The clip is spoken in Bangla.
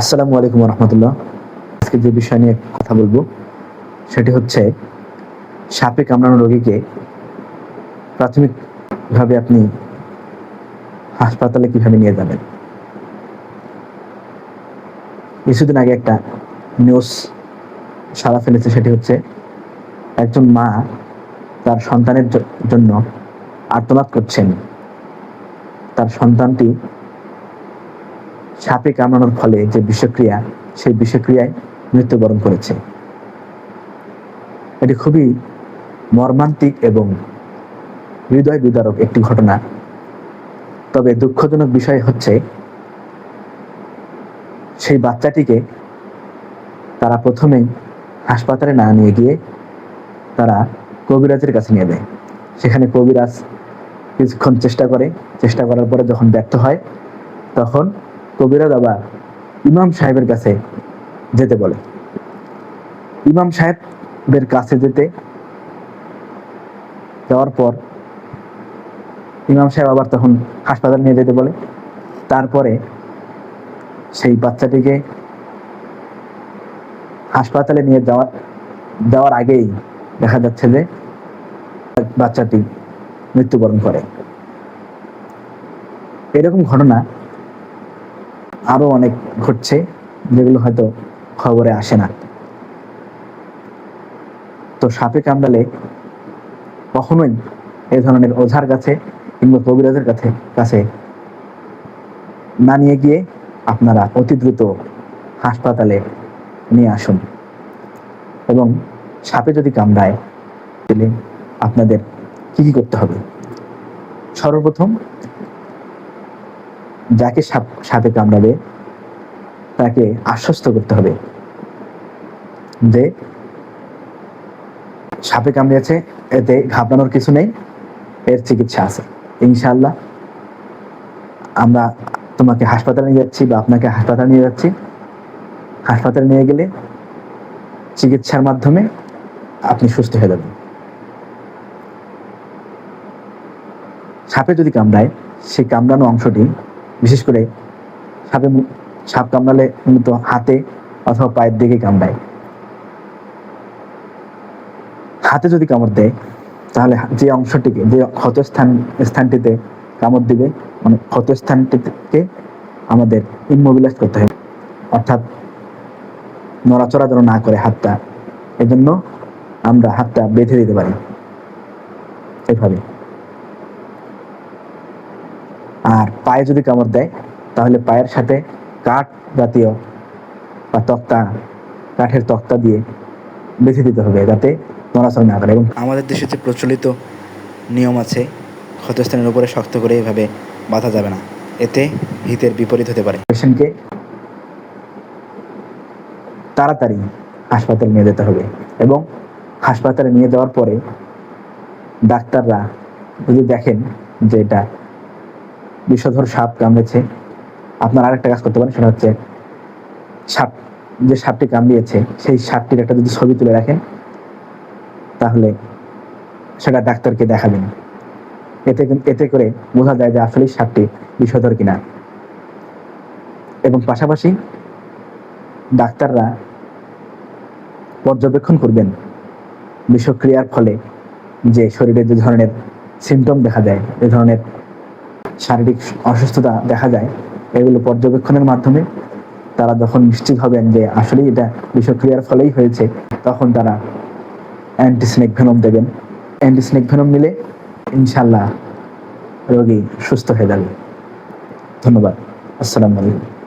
আসসালামু আলাইকুম রহমতুল্লাহ আজকে যে বিষয় নিয়ে কথা বলব, সেটি হচ্ছে সাপে কামড়ানো রোগীকে প্রাথমিকভাবে আপনি হাসপাতালে কীভাবে নিয়ে যাবেন? কিছুদিন আগে একটা নিউজ সারা ফেলেছে, সেটি হচ্ছে একজন মা তার সন্তানের জন্য আর্তনাদ করছেন। তার সন্তানটি সাপে কামড়ানোর ফলে যে বিষক্রিয়া, সেই বিষক্রিয়ায় মৃত্যুবরণ করেছে। এটি খুবই মর্মান্তিক এবং হৃদয় বিদারক একটি ঘটনা। তবে দুঃখজনক বিষয় হচ্ছে, সেই বাচ্চাটিকে তারা প্রথমেই হাসপাতালে না নিয়ে গিয়ে তারা কবিরাজের কাছে নিয়ে দেয় সেখানে কবিরাজ কিছুক্ষণ চেষ্টা করে, চেষ্টা করার পরে যখন ব্যর্থ হয়, তখন কবিরাজ আবার ইমাম সাহেবের কাছে যেতে বলে। ইমাম সাহেবের কাছে যেতে যাওয়ার পর ইমাম সাহেব আবার তখন হাসপাতাল নিয়ে যেতে বলে। তারপরে সেই বাচ্চাটিকে হাসপাতালে নিয়ে যাওয়া, যাওয়ার আগেই দেখা যাচ্ছে যে বাচ্চাটি মৃত্যুবরণ করে। এরকম ঘটনা আরও অনেক ঘটছে, যেগুলো হয়তো খবরে আসে না। তো সাপে কামড়ালে কখনোই এ ধরনের ওঝার কাছে কিংবা কবিরাজের কাছে কাছে না নিয়ে গিয়ে আপনারা অতি দ্রুত হাসপাতালে নিয়ে আসুন। এবং সাপে যদি কামড়ায়, তাহলে আপনাদের কি কি করতে হবে? সর্বপ্রথম যাকে সাপ, সাপে কামড়াবে, তাকে আশ্বস্ত করতে হবে যে সাপে কামড়িয়েছে, এতে ঘাবড়ানোর কিছু নেই, এর চিকিৎসা আছে। ইনশাআল্লাহ আমরা তোমাকে হাসপাতালে নিয়ে যাচ্ছি বা আপনাকে হাসপাতালে নিয়ে যাচ্ছি। হাসপাতালে নিয়ে গেলে চিকিৎসার মাধ্যমে আপনি সুস্থ হয়ে যাবেন। সাপে যদি কামড়ায়, সেই কামড়ানো অংশটি বিশেষ করে সাপে সাপ কামড়ালে মূলত হাতে অথবা পায়ের দিকে কামড়ায়। হাতে যদি কামড় দেয়, তাহলে যে অংশটিকে, যে ক্ষত স্থান স্থানটিতে কামড় দিবে মানে ক্ষত স্থানটিকে আমাদের ইমোবিলাইজ করতে হবে। অর্থাৎ নড়াচড়া যেন না করে হাতটা, এজন্য আমরা হাতটা বেঁধে দিতে পারি। এভাবে। আর পায়ে যদি কামড় দেয়, তাহলে পায়ের সাথে কাঠ জাতীয় বা তক্তা, কাঠের তক্তা দিয়ে বেঁধে দিতে হবে যাতে নড়াচড়া না করে। এবং আমাদের দেশে যে প্রচলিত নিয়ম আছে, ক্ষতস্থানের উপরে শক্ত করে এভাবে বাঁধা যাবে না। এতে হিতের বিপরীত হতে পারে। পেশেন্টকে তাড়াতাড়ি হাসপাতালে নিয়ে যেতে হবে এবং হাসপাতালে নিয়ে যাওয়ার পরে ডাক্তাররা যদি দেখেন যে এটা বিষধর সাপ কামড়েছে। আপনার আরেকটা কাজ করতে পারেন, সেটা হচ্ছে সাপ, যে সাপটি কামড়িয়েছে, সেই সাপটির একটা যদি ছবি তুলে রাখেন, তাহলে সেটা ডাক্তারকে দেখাবেন। এতে এতে করে বোঝা যায় যে আসলে সাপটি বিষধর কিনা। এবং পাশাপাশি ডাক্তাররা পর্যবেক্ষণ করবেন বিষক্রিয়ার ফলে যে শরীরে যে ধরনের সিমটম দেখা যায়, যে ধরনের শারীরিক অসুস্থতা দেখা যায়, এগুলো পর্যবেক্ষণের মাধ্যমে তারা যখন নিশ্চিত হবেন যে আসলে এটা বিষক্রিয়ার ফলেই হয়েছে, তখন তারা অ্যান্টিস্নেক ভেনম দেবেন। অ্যান্টিস্নেক ভেনম নিলে ইনশাল্লাহ রোগী সুস্থ হয়ে যাবে। ধন্যবাদ। আসসালামু আলাইকুম।